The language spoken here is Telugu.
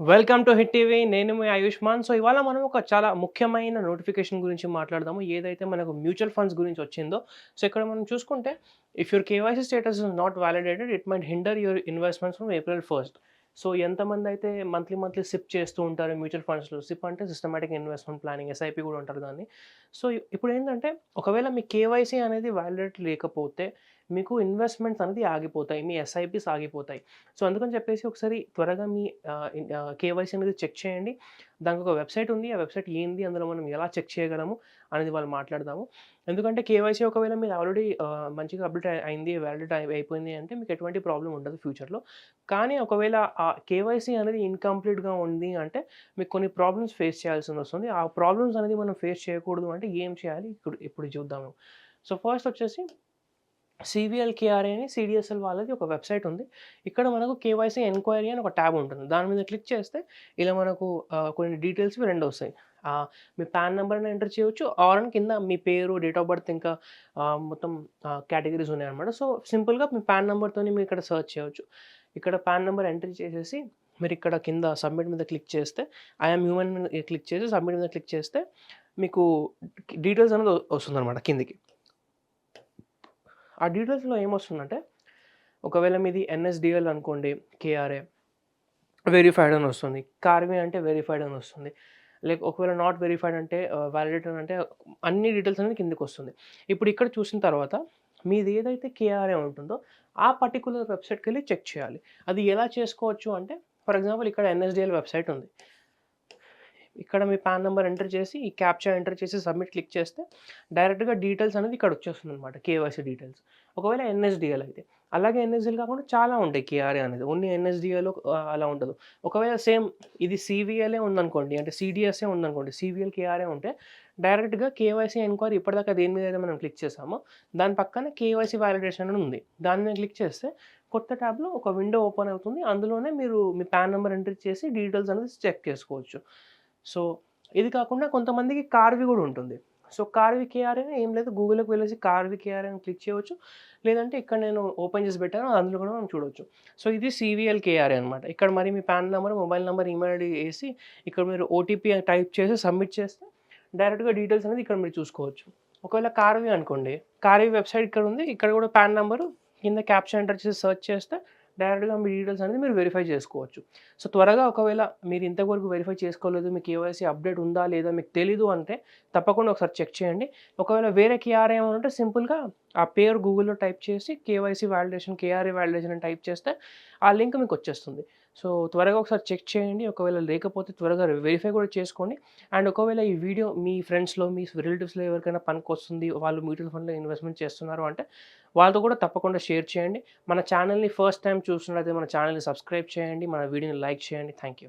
వెల్కమ్ టు హిట్ టీవీ నేను మీ ఆయుష్మాన్. సో ఇవాళ మనం ఒక చాలా ముఖ్యమైన నోటిఫికేషన్ గురించి మాట్లాడదాము. ఏదైతే మనకు మ్యూచువల్ ఫండ్స్ గురించి వచ్చిందో సో ఇక్కడ మనం చూసుకుంటే if your KYC status is not validated it might hinder your investments from April first so ఎంతమంది అయితే మంత్లీ మంత్లీ సిప్ చేస్తూ ఉంటారు మ్యూచువల్ ఫండ్స్లో సిప్ అంటే సిస్టమేటిక్ ఇన్వెస్ట్మెంట్ ప్లానింగ్ ఎస్ఐపి కూడా ఉంటారు దాన్ని. సో ఇప్పుడు ఏంటంటే ఒకవేళ మీ కేవైసీ అనేది వ్యాలిడేట్ లేకపోతే మీకు ఇన్వెస్ట్మెంట్స్ అనేది ఆగిపోతాయి. మీ ఎస్ఐపిస్ ఆగిపోతాయి. సో అందుకని చెప్పేసి ఒకసారి త్వరగా మీ కేవైసీ అనేది చెక్ చేయండి. దానికి ఒక వెబ్సైట్ ఉంది. ఆ వెబ్సైట్ ఏంది? అందులో మనం ఎలా చెక్ చేయగలము? అనేది వాళ్ళు మాట్లాడదాము. ఎందుకంటే కేవైసీ ఒకవేళ మీరు ఆల్రెడీ మంచిగా అప్డేట్ అయింది వ్యాలిడేట్ అయిపోయింది అంటే మీకు ఎటువంటి ప్రాబ్లం ఉండదు ఫ్యూచర్లో. కానీ ఒకవేళ ఆ కేవైసీ అనేది ఇన్కంప్లీట్గా ఉంది అంటే మీకు కొన్ని ప్రాబ్లమ్స్ ఫేస్ చేయాల్సి వస్తుంది. ఆ ప్రాబ్లమ్స్ అనేది మనం ఫేస్ చేయకూడదు అంటే ఏం చేయాలి? ఇప్పుడు ఇప్పుడు చూద్దాము. సో ఫస్ట్ వచ్చేసి సివిఎల్ కేఆర్ఏ అని సిడిఎస్ఎల్ వాళ్ళది ఒక వెబ్సైట్ ఉంది. ఇక్కడ మనకు కేవైసీ ఎంక్వైరీ అని ఒక ట్యాబ్ ఉంటుంది. దాని మీద క్లిక్ చేస్తే ఇలా మనకు కొన్ని డీటెయిల్స్ రెండు వస్తాయి. మీ పాన్ నెంబర్ని ఎంటర్ చేయొచ్చు. ఆర్ అని కింద మీ పేరు డేట్ ఆఫ్ బర్త్ ఇంకా మొత్తం కేటగిరీస్ ఉన్నాయన్నమాట. సో సింపుల్గా మీ పాన్ నెంబర్తో మీరు ఇక్కడ సెర్చ్ చేయొచ్చు. ఇక్కడ పాన్ నెంబర్ ఎంటర్ చేసేసి మీరు ఇక్కడ కింద సబ్మిట్ మీద క్లిక్ చేస్తే ఐఎమ్ హ్యూమన్ మీద క్లిక్ చేసి సబ్మిట్ మీద క్లిక్ చేస్తే మీకు డీటెయిల్స్ అనేది వస్తుంది అనమాట కిందికి. ఆ డీటెయిల్స్లో ఏమొస్తుందంటే ఒకవేళ మీది ఎన్ఎస్డిఎల్ అనుకోండి కేఆర్ఏ వెరిఫైడ్ అని వస్తుంది. కార్వే అంటే వెరిఫైడ్ అని వస్తుంది. లైక్ ఒకవేళ నాట్ వెరిఫైడ్ అంటే uh, వ్యాలిడేటర్ అంటే అన్ని డీటెయిల్స్ అనేది కిందకి వస్తుంది. ఇప్పుడు ఇక్కడ చూసిన తర్వాత మీది ఏదైతే కేఆర్ఏ ఉంటుందో ఆ పర్టికులర్ వెబ్సైట్కి వెళ్ళి చెక్ చేయాలి. అది ఎలా చేసుకోవచ్చు అంటే ఫర్ ఎగ్జాంపుల్ ఇక్కడ ఎన్ఎస్డిఎల్ వెబ్సైట్ ఉంది. ఇక్కడ మీ పాన్ నెంబర్ ఎంటర్ చేసి ఈ క్యాప్చర్ ఎంటర్ చేసి సబ్మిట్ క్లిక్ చేస్తే డైరెక్ట్గా డీటెయిల్స్ అనేది ఇక్కడ వచ్చేస్తుంది అనమాట కేవైసీ డీటెయిల్స్. ఒకవేళ ఎన్ఎస్డిఎల్ అయితే. అలాగే ఎన్ఎస్డిఎల్ కాకుండా చాలా ఉంటాయి కేఆర్ఏ అనేది. ఓన్లీ ఎన్ఎస్డిఎల్ అలా ఉండదు. ఒకవేళ సేమ్ ఇది సివిఎల్ఏ ఉందనుకోండి అంటే సిడిఎస్ఏ ఉందనుకోండి సివిఎల్ కేఆర్ఏ ఉంటే డైరెక్ట్గా కేవైసీ ఎంక్వైరీ ఇప్పటిదాకా దేని మీద అయితే మనం క్లిక్ చేసామో దాని పక్కన కేవైసీ వ్యాలిడేషన్ అని ఉంది. దాని మీద క్లిక్ చేస్తే కొత్త ట్యాబ్లో ఒక విండో ఓపెన్ అవుతుంది. అందులోనే మీరు మీ పాన్ నెంబర్ ఎంటర్ చేసి డీటెయిల్స్ అనేది చెక్ చేసుకోవచ్చు. సో ఇది కాకుండా కొంతమందికి కార్వి కూడా ఉంటుంది. సో కార్వి కేఆర్ ఏం లేదు. గూగుల్కి వెళ్ళేసి కార్వి కేఆర్ అని క్లిక్ చేయవచ్చు. లేదంటే ఇక్కడ నేను ఓపెన్ చేసి పెట్టాను. అందులో కూడా మనం చూడవచ్చు సో ఇది సివిఎల్ కేఆర్ఏ అనమాట. ఇక్కడ మరి మీ PAN number mobile number email ID వేసి ఇక్కడ మీరు ఓటీపీ టైప్ చేసి సబ్మిట్ చేస్తే డైరెక్ట్గా డీటెయిల్స్ అనేది ఇక్కడ మీరు చూసుకోవచ్చు. ఒకవేళ కార్వి అనుకోండి. కార్వి వెబ్సైట్ ఇక్కడ ఉంది. ఇక్కడ కూడా పాన్ నెంబరు కింద క్యాప్షన్ ఎంటర్ చేసి సెర్చ్ చేస్తే డైరెక్ట్గా మీ డీటెయిల్స్ అనేది మీరు వెరిఫై చేసుకోవచ్చు. సో త్వరగా ఒకవేళ మీరు ఇంతవరకు వెరిఫై చేసుకోలేదు మీ కేవైసీ అప్డేట్ ఉందా లేదా మీకు తెలీదు అంటే తప్పకుండా ఒకసారి చెక్ చేయండి. ఒకవేళ వేరే కేఆర్ఏ ఉంటే సింపుల్గా ఆ పేరు గూగుల్లో టైప్ చేసి కేవైసీ వ్యాలిడేషన్ కేఆర్ఏ వ్యాలిడేషన్ అని టైప్ చేస్తే ఆ లింక్ మీకు వచ్చేస్తుంది. సో త్వరగా ఒకసారి చెక్ చేయండి. ఒకవేళ లేకపోతే త్వరగా వెరిఫై కూడా చేసుకోండి. అండ్ ఒకవేళ ఈ వీడియో మీ ఫ్రెండ్స్లో మీ రిలేటివ్స్లో ఎవరికైనా పనికి వస్తుంది వాళ్ళు మ్యూచువల్ ఫండ్లో ఇన్వెస్ట్మెంట్ చేస్తున్నారు అంటే వాళ్ళతో కూడా తప్పకుండా షేర్ చేయండి. మన ఛానల్ని ఫస్ట్ టైం చూస్తున్నట్లయితే మన ఛానల్ని సబ్స్క్రైబ్ చేయండి. మన వీడియోని లైక్ చేయండి. Thank you